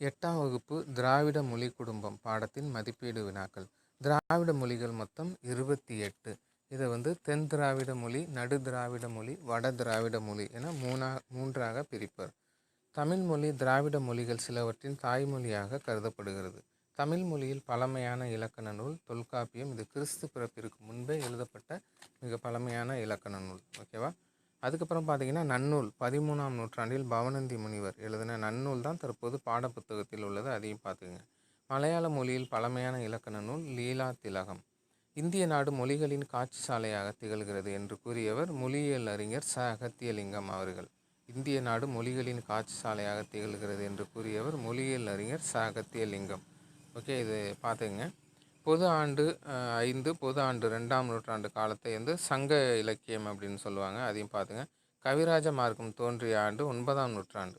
எட்டாம் வகுப்பு திராவிட மொழி குடும்பம் பாடத்தின் மதிப்பீடு வினாக்கள். திராவிட மொழிகள் மொத்தம் இருபத்தி எட்டு. இதை வந்து தென் திராவிட மொழி நடு திராவிட மொழி வட திராவிட மொழி என மூணா மூன்றாக பிரிப்பர். தமிழ் மொழி திராவிட மொழிகள் சிலவற்றின் தாய்மொழியாக கருதப்படுகிறது. தமிழ் மொழியில் பழமையான இலக்கண நூல் தொல்காப்பியம் இது கிறிஸ்து பிறப்பிற்கு முன்பே எழுதப்பட்ட மிக பழமையான இலக்கண நூல். ஓகேவா? அதுக்கப்புறம் பார்த்தீங்கன்னா நன்னூல். பதிமூணாம் நூற்றாண்டில் பவனந்தி முனிவர் எழுதின நன்னூல் தான் தற்போது பாடப்புத்தகத்தில் உள்ளது. அதையும் பார்த்துங்க மலையாள மொழியில் பழமையான இலக்கண நூல் லீலா திலகம். இந்திய நாடு மொழிகளின் காட்சி சாலையாக திகழ்கிறது என்று கூறியவர் மொழியியல் அறிஞர் ச. அகத்தியலிங்கம் அவர்கள். இந்திய நாடு மொழிகளின் காட்சி சாலையாக திகழ்கிறது என்று கூறியவர் மொழியியல் அறிஞர் ச. அகத்தியலிங்கம். ஓகே இது பார்த்துங்க பொது ஆண்டு ஐந்து பொது ஆண்டு ரெண்டாம் நூற்றாண்டு காலத்தை வந்து சங்க இலக்கியம் அப்படின்னு சொல்லுவாங்க. அதையும் பார்த்துங்க கவிராஜ மார்க்கம் தோன்றிய ஆண்டு ஒன்பதாம் நூற்றாண்டு.